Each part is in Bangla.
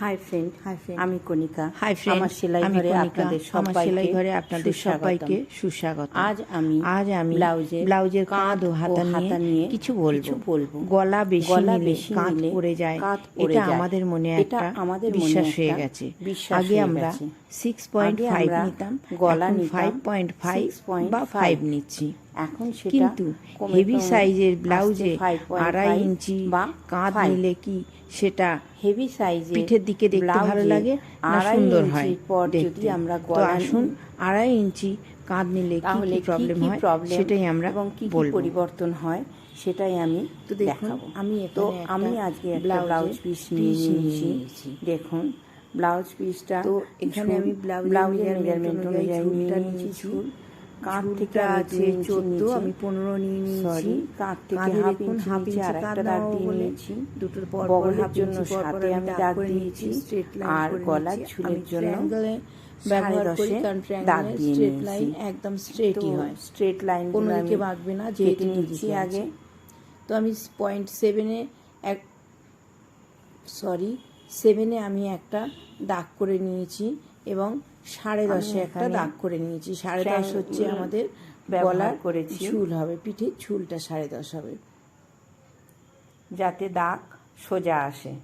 Hi friend Hi friend. আমি কণিকা। হাই ফ্রেন্ড আমার সেলাই ঘরে আপনাদের আমার সেলাই ঘরে আপনাদের সবাইকে সুস্বাগত আজ আমি আজ আমি ব্লাউজের ব্লাউজের কাঁধ ও হাতা নিয়ে কিছু বলব। বলব। গলা বেশি গলা বেশি কাঁধ পড়ে যায়। এটা আমাদের মনে একটা আমাদের বিশ্বাস হয়ে গেছে। আগে আমরা সিক্স পয়েন্ট ফাইভ নিতাম গলা ফাইভ পয়েন্ট ফাইভ 6.5 বা ফাইভ নিচ্ছি। এখন সেটা কিন্তু হেভি সাইজের ব্লাউজে আড়াই ইঞ্চি বা কাঁধ 5 নিলে কি সেটা হেভি সাইজে পিঠের দিকে দেখতে ভালো লাগে না সুন্দর হয় পর যদি আমরা তো আসুন আড়াই ইঞ্চি কাঁধ নিলে কি তাহলে প্রবলেম হয় প্রবলেম সেটাই আমরা এবং কি পরিবর্তন হয় সেটাই আমি তো দেখুন, দেখাবো। আমি তো আমি আজকে একটা ব্লাউজ পিস নিয়ে নিয়েছি। দেখুন ব্লাউজ পিসটা তো এখানে আমি measurement মেজারমেন্ট অনুযায়ী নিয়েছি। নিয়েছি কাঁধ থেকে আছে দুই ইঞ্চি 14, নিয়েছি। আমি 15 নিয়ে নিয়েছি। কাঁধ থেকে হাফ ইঞ্চি হাফ ইঞ্চি আর একটা দাগ দিয়ে নিয়েছি। দুটোর পর বগলের জন্য সাথে আমি দাগ দিয়েছি। নিয়েছি, আর গলার ঝুলের জন্য ব্যবহার করি কারণ straight নিয়েছি। line একদম স্ট্রেটই হয়। স্ট্রেট লাইন কোনো দিকে বাঁকবে না যেহেতু নিচ্ছি আগে। আগে তো আমি পয়েন্ট সেভেনে এক সরি সেভেনে আমি একটা দাগ করে নিয়েছি এবং সাড়ে দশে একটা দাগ করে নিয়েছি সাড়ে দশ হচ্ছে আমাদের ব্যবহার গলার করেছি। ঝুল হবে পিঠে ঝুলটা সাড়ে দশ হবে। যাতে দাগ সোজা আসে।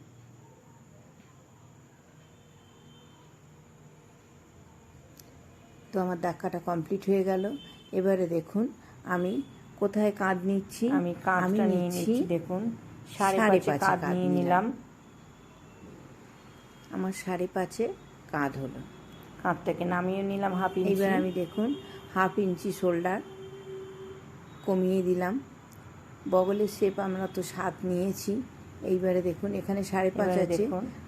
তো আমার দাগ কাটা কমপ্লিট হয়ে গেল। এবারে দেখুন আমি কোথায় কাঁধ নিচ্ছি? আমি কাঁধটা নিয়ে নিচ্ছি দেখুন সাড়ে পাঁচে কাঁধ নিয়ে। নিলাম। আমার সাড়ে পাঁচে কাঁধ হলো। কাঁধটাকে নামিয়ে নিলাম হাফ ইঞ্চি। এবার আমি দেখুন হাফ ইঞ্চি শোল্ডার কমিয়ে দিলাম। বগলের শেপ আমরা তো সাত নিয়েছি। এইবারে দেখুন এখানে সাড়ে পাঁচ আছে।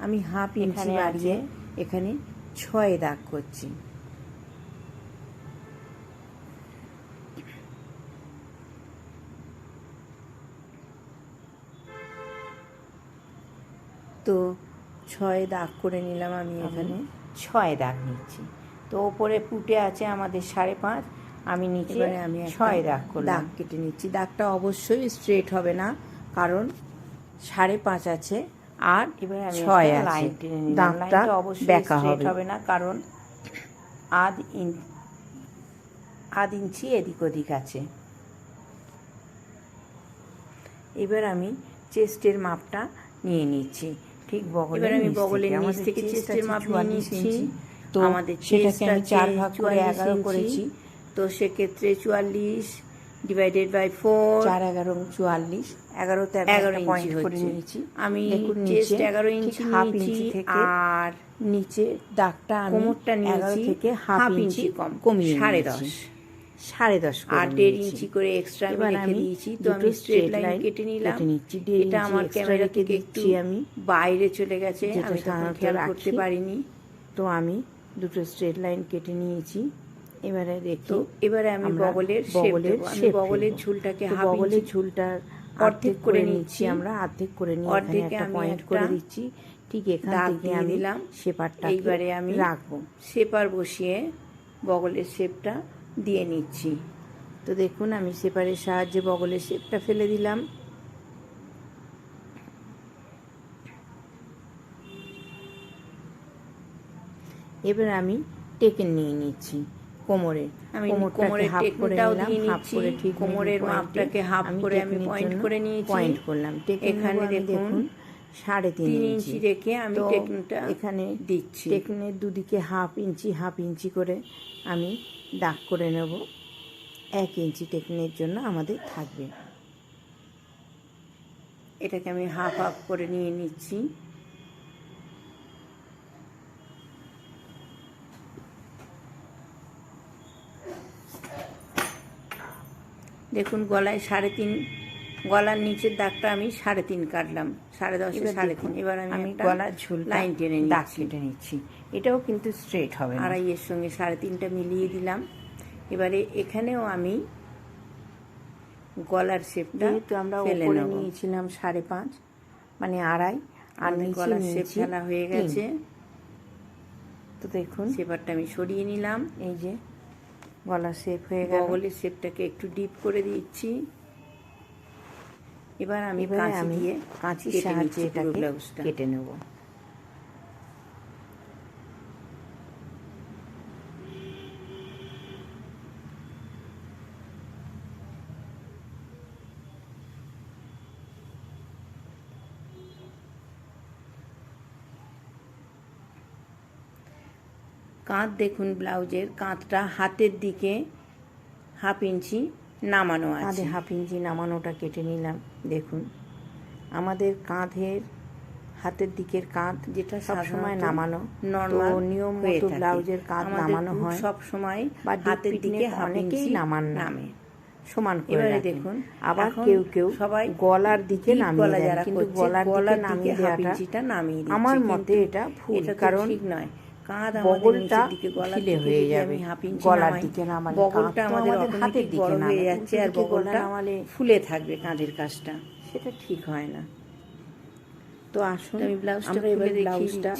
আমি হাফ ইঞ্চি বাড়িয়ে এখানে ছয় দাগ করছি। তো ছয় দাগ করে নিলাম আমি এখানে। ছয় দাগ নিচ্ছি। তো ওপরে পুটে আছে আমাদের সাড়ে পাঁচ আমি নিচে আমি ছয় দাগ দাগ কেটে নিচ্ছি। দাগটা অবশ্যই স্ট্রেট হবে না কারণ সাড়ে পাঁচ আছে আর এবারে আমি ছয় লাইন টেনে নিলাম। দাগটা লাইনটা অবশ্যই হবে। হবে না কারণ আধ ইন আধ ইঞ্চি এদিক ওদিক আছে। এবার আমি চেস্টের মাপটা নিয়ে নিচ্ছি। ঠিক বগলের আমি বগলের। নিচ থেকে চেস্টের মাপ নিয়ে নিচ্ছি তো আমাদের সেটাকে আমি চার ভাগ করে 44 এগারো করেছি। তো সেক্ষেত্রে চুয়াল্লিশ ডিভাইডেড বাই ফোর চার এগারো চুয়াল্লিশ। এগারো ইঞ্চি পয়েন্ট করে নিয়েছি। আমি চেস্ট নিচে এগারো ইঞ্চি হাফ ইঞ্চি থেকে আর নিচে দাগটা আমি এগারো নিয়েছি থেকে হাফ ইঞ্চি কম কমিয়ে সাড়ে নিয়েছি। দশ। সাড়ে দশ করে আর দেড় ইঞ্চি করে এক্সট্রা আমি রেখে দিয়েছি তো আমি স্ট্রেট লাইন কেটে নিলাম নিচ্ছি। এটা আমার extra ক্যামেরা থেকে একটু আমি। বাইরে চলে গেছে যেটা আমি তখন খেয়াল করতে পারিনি তো আমি দুটো স্ট্রেট লাইন কেটে নিয়েছি এবারে দেখি এবারে আমি বগলের বগলের আমি বগলের ঝুলটাকে হাফ বগলের ঝুলটার অর্ধেক করে নিচ্ছি। নিচ্ছি আমরা অর্ধেক করে নিয়ে অর্ধেকে একটা পয়েন্ট করে দিচ্ছি ঠিক এখান থেকে আমি দিলাম। শেপারটা এইবারে আমি রাখব শেপার বসিয়ে বগলের শেপটা দিয়ে নিচ্ছি তো দেখুন আমি সেপারের সাহায্যে বগলের শেপটা ফেলে দিলাম এবার আমি টেকেন নিয়ে নিচ্ছি কোমরে আমি কোমরের দিয়ে নিচ্ছি। কোমরের মাপটাকে half করে আমি পয়েন্ট করে নিয়েছি। পয়েন্ট করলাম এখানে দেখুন, সাড়ে তিন ইঞ্চি রেখে আমি এখানে দিচ্ছি। টেকনের দুদিকে হাফ ইঞ্চি হাফ ইঞ্চি করে আমি দাগ করে নেব। এক ইঞ্চি টেকনের জন্য আমাদের থাকবে। এটাকে আমি হাফ হাফ করে নিয়ে নিচ্ছি। দেখুন, গলায় সাড়ে তিন গলার নিচের দাগটা আমি সাড়ে তিন কাটলাম সাড়ে দশে সাড়ে তিন। এবার আমি গলার ঝুল লাইন টেনে দাগ কেটে নিচ্ছি। এটাও কিন্তু স্ট্রেট হবে না। আড়াইয়ের সঙ্গে সাড়ে তিনটা মিলিয়ে দিলাম। এবারে এখানেও আমি গলার শেপটা যেহেতু আমরা ফেলে নিয়েছিলাম সাড়ে পাঁচ মানে আড়াই আর গলার শেপ ফেলা হয়ে গেছে। তো দেখুন শেপারটা আমি সরিয়ে নিলাম। এই যে গলার শেপ হয়ে গেল। বগলের শেপটাকে একটু ডিপ করে দিচ্ছি। এবার আমি কাঁচি দিয়ে কাঁচির সাহায্যে এটাকে কেটে নেব কাঁধ দেখুন ব্লাউজের কাঁধটা হাতের দিকে হাফ ইঞ্চি নামানো আছে। কাঁধে হাফ ইঞ্চি নামানোটা কেটে নিলাম দেখুন। আমাদের কাঁধের হাতের দিকের কাঁধ যেটা সবসময় নামানো তো নিয়ম মতো। ব্লাউজের কাঁধ নামানো হয় সব সময় বা হাতের দিকে অনেকেই নামান নামে। সমান করে দেখুন আবার কেউ কেউ সবাই গলার দিকে নামিয়ে দেন কিন্তু গলার দিকে নামিয়ে দেওয়াটা নামিয়ে আমার মতে এটা ভুল কারণ ঠিক নয়। কাঁধ আমাদের নিচের দিকে গলার হয়ে যাবে। আমি হাফ ইঞ্চি গলার দিকে নামালে বগলটা আমাদের আমাদের হাতের হাতের দিকে হয়ে যাচ্ছে আর উল্টো দিকে গলা বগলটা ফুলে থাকবে কাঁধের কাজটা। সেটা ঠিক হয় না। তো আসুন আমি ব্লাউজটা এবার ব্লাউজটা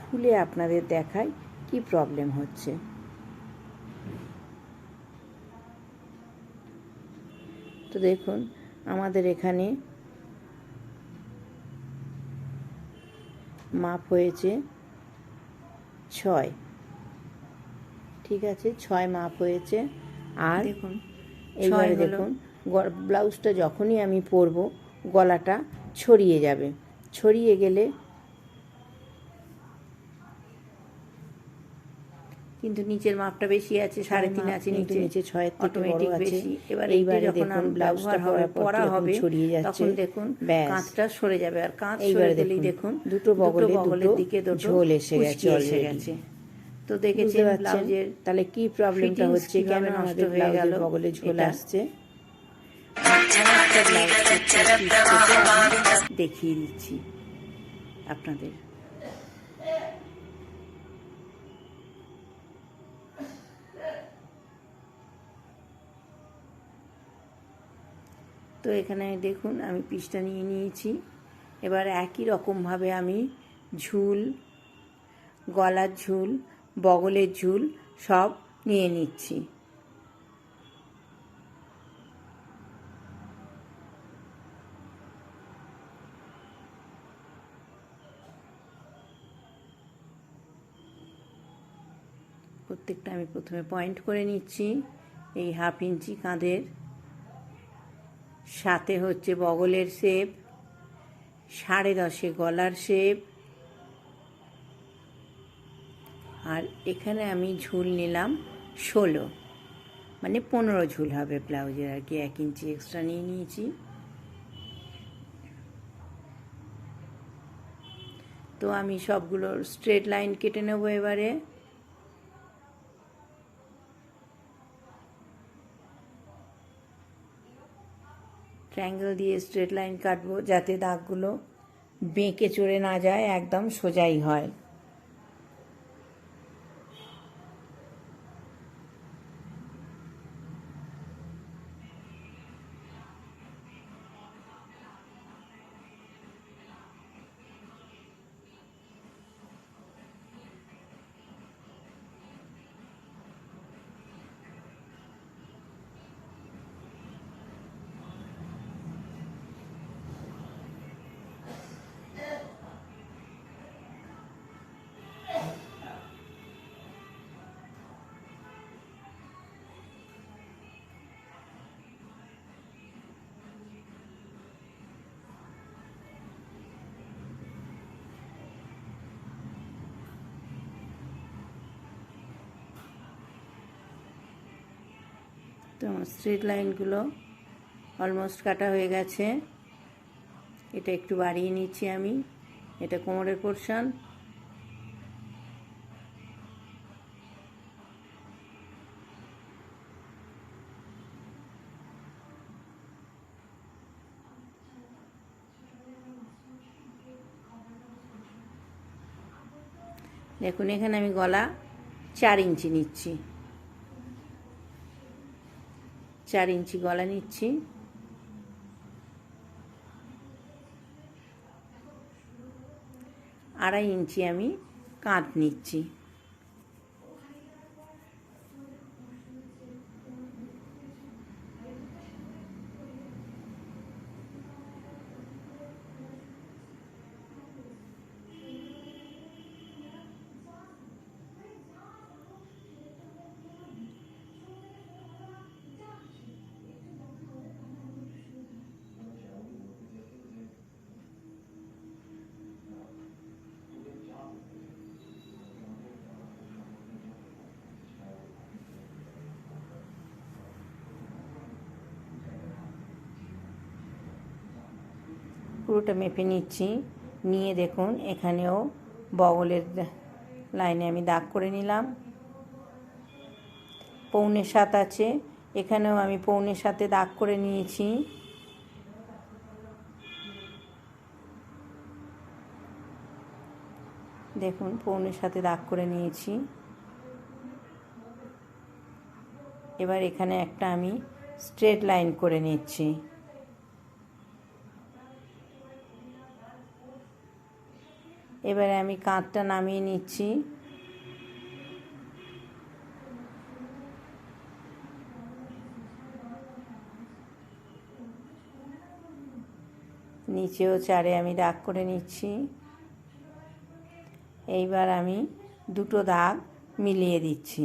খুলে আপনাদের দেখাই কি প্রবলেম হচ্ছে। তো দেখুন আমাদের এখানে মাপ হয়েছে ছয়। ঠিক আছে ছয় মাপ হয়েছে। আর দেখুন এইবারে দেখুন ব্লাউজটা যখনই আমি পরবো গলাটা ছড়িয়ে যাবে। ছড়িয়ে গেলে কিন্তু নিচের মাপটা বেশি আছে সাড়ে তিন আছে নিচে নিচে ছয়ের থেকে অটোমেটিক বড় আছে। বেশি। এবার এইবারে যখন দেখুন ব্লাউজটা হবে পরার পর হবে ছড়িয়ে যাচ্ছে। তখন দেখুন কাঁচটা সরে যাবে। আর এইবারে সরে গেলেই দেখুন, দুটো বগলে বগলের দিকে দুটো ঝোল এসে গেছে এসে গেছে। তো দেখেছেন পারছেন? ব্লাউজের তাহলে কি প্রবলেমটা হচ্ছে? কেন নষ্ট আমাদের হয়ে গেল? বগলে ঝোল আসছে? দেখিয়ে দিচ্ছি আপনাদের। তো এখানে দেখুন, আমি পিসটা নিয়ে নিয়েছি। এবার একই রকমভাবে আমি ঝুল, গলার ঝুল, বগলের ঝুল সব নিয়ে নিচ্ছি। প্রত্যেকটা আমি প্রথমে পয়েন্ট করে নিচ্ছি, এই হাফ ইঞ্চি কাঁধের। সাথে হচ্ছে বগলের শেপ, সাড়ে দশে গলার শেপ। আর এখানে আমি ঝুল নিলাম ষোলো। মানে পনেরো ঝুল হবে ব্লাউজের আর কি, এক ইঞ্চি এক্সট্রা নিয়ে নিয়েছি। তো আমি সবগুলোর স্ট্রেট লাইন কেটে নেব এবারে। ট্রায়াঙ্গেল দিয়ে স্ট্রেট লাইন কাটবো যাতে দাগগুলো বেঁকে চড়ে না যায় একদম সোজাই হয়। তো আমার স্ট্রেট লাইনগুলো অলমোস্ট কাটা হয়ে গেছে। এটা একটু বাড়িয়ে নিচ্ছি আমি। এটা কোমরের পোর্শন দেখুন, এখানে আমি গলা চার ইঞ্চি নিচ্ছি। চার ইঞ্চি গলা নিচ্ছি। আড়াই ইঞ্চি আমি কাঁধ নিচ্ছি। পুরোটা মেপে নিচ্ছি। নিয়ে দেখুন, এখানেও বগলের লাইনে আমি দাগ করে নিলাম। পৌনে সাত আছে। এখানেও আমি পৌনে সাথে দাগ করে নিয়েছি। দেখুন, পৌনে সাথে দাগ করে নিয়েছি। এবার এখানে একটা আমি স্ট্রেট লাইন করে নিচ্ছি। এবারে আমি কাঁধটা নামিয়ে নিচ্ছি। নিচেও চারে আমি দাগ করে নিচ্ছি। এইবার আমি দুটো দাগ মিলিয়ে দিচ্ছি।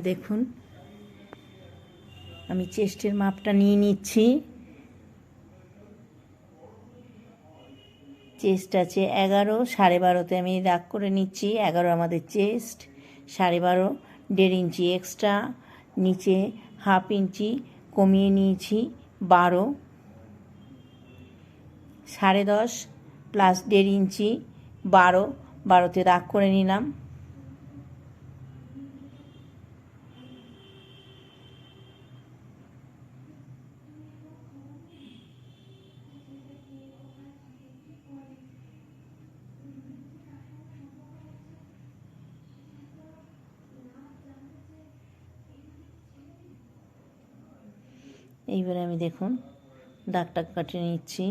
এইবারে দেখুন। আমি চেস্টের মাপটা নিয়ে নিচ্ছি। চেস্ট আছে এগারো, সাড়ে বারোতে আমি দাগ করে নিচ্ছি। এগারো আমাদের চেস্ট, সাড়ে বারো, দেড় ইঞ্চি এক্সট্রা। নিচে হাফ ইঞ্চি কমিয়ে নিয়েছি, বারো। সাড়ে দশ প্লাস দেড় ইঞ্চি, বারো। বারোতে দাগ করে নিলাম। এইবারে আমি দেখুন দাগটা কাটে নিচ্ছি।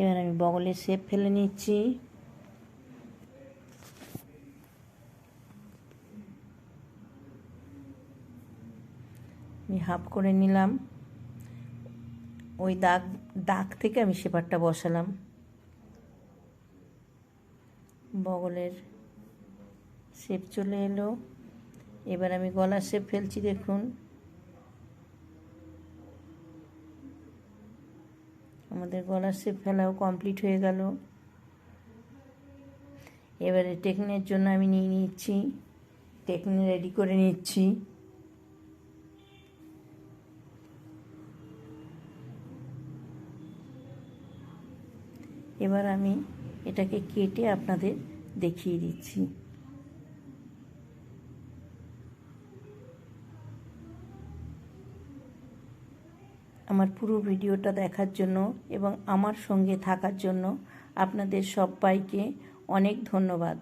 এবার আমি বগলের শেপ ফেলে নিচ্ছি। হাফ করে নিলাম। ওই দাগ দাগ থেকে আমি সেপারটা বসালাম। বগলের শেপ চলে এলো। এবার আমি গলার শেপ ফেলছি, দেখুন। আমাদের গলার শেপ ফেলাও কমপ্লিট হয়ে গেল। এবারে টেকনের জন্য আমি নিয়ে নিচ্ছি। টেকনে রেডি করে নিচ্ছি। এবার আমি এটাকে কেটে আপনাদের দেখিয়ে দিচ্ছি। আমার পুরো ভিডিওটা দেখার জন্য এবং আমার সঙ্গে থাকার জন্য আপনাদের সবাইকে অনেক ধন্যবাদ।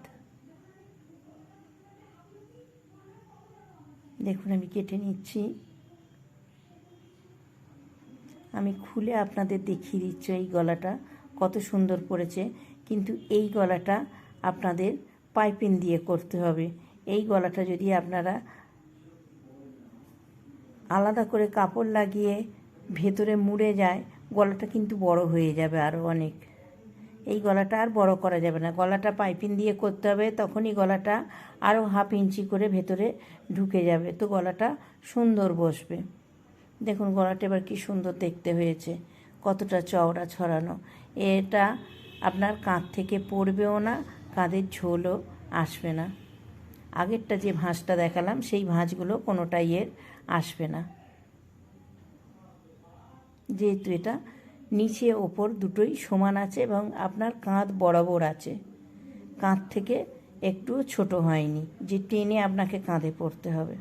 দেখুন, আমি কেটে নিচ্ছি। আমি খুলে আপনাদের দেখিয়ে দিচ্ছি এই গলাটা। কত সুন্দর পড়েছে কিন্তু এই গলাটা আপনাদের পাইপিং দিয়ে করতে হবে। এই গলাটা যদি আপনারা আলাদা করে কাপড় লাগিয়ে ভেতরে মুড়ে যায়, গলাটা কিন্তু বড় হয়ে যাবে আরও অনেক। এই গলাটা আর বড় করা যাবে না। গলাটা পাইপিং দিয়ে করতে হবে, তখনই গলাটা আরও হাফ ইঞ্চি করে ভেতরে ঢুকে যাবে। তো গলাটা সুন্দর বসবে। দেখুন গলাটা এবার কি সুন্দর দেখতে হয়েছে। কতটা চওড়া ছড়ানো। এটা আপনার কাঁধ থেকে পড়বেও না, কাঁধের ঝোলও আসবে না। আগেরটা যে ভাঁজটা দেখালাম, সেই ভাঁজগুলো কোনোটাই এর আসবে না। যেহেতু এটা নিচে ওপর দুটোই সমান আছে এবং আপনার কাঁধ বরাবর আছে। কাঁধ থেকে একটু ছোট হয়নি, যে টেনে আপনাকে কাঁধে পড়তে হবে।